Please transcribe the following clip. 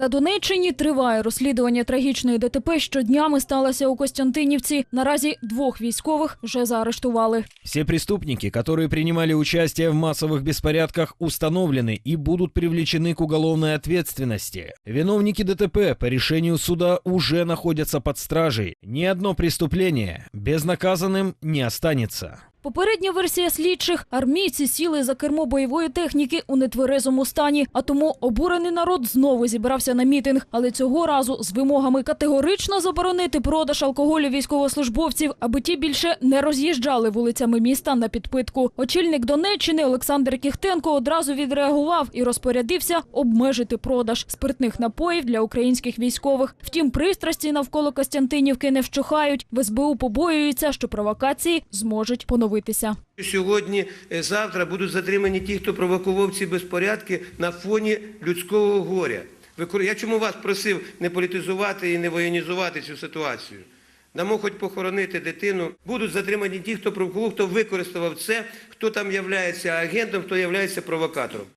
На Донеччині триває розслідування трагічної ДТП, що днями сталося у Костянтинівці. Наразі двох військових вже заарештували. Все преступники, которые принимали участие в массовых беспорядках, установлены и будут привлечены к уголовной ответственности. Виновники ДТП по решению суда уже находятся под стражей. Ни одно преступление безнаказанным не останется. Попередня версія слідчих армійці сіли за кермо бойової техніки у нетверезому стані, а тому обурений народ знову зібрався на мітинг, але цього разу з вимогами категорично заборонити продаж алкоголю військовослужбовців, аби ті більше не роз'їжджали вулицями міста на підпитку. Очільник Донеччини Олександр Кіхтенко одразу відреагував і розпорядився обмежити продаж спиртних напоїв для українських військових. Втім, пристрасті навколо Костянтинівки не вщухають. В СБУ побоюються, що провокації зможуть поновитися. Сьогодні, е, завтра будуть затримані ті, хто провокував ці безпорядки на фоні людського горя. Я чому вас просив не політизувати і не воєнізувати цю ситуацію? Дамо хоч похоронити дитину. Будуть затримані ті, хто провокував, хто використав це, хто там є агентом, хто є провокатором.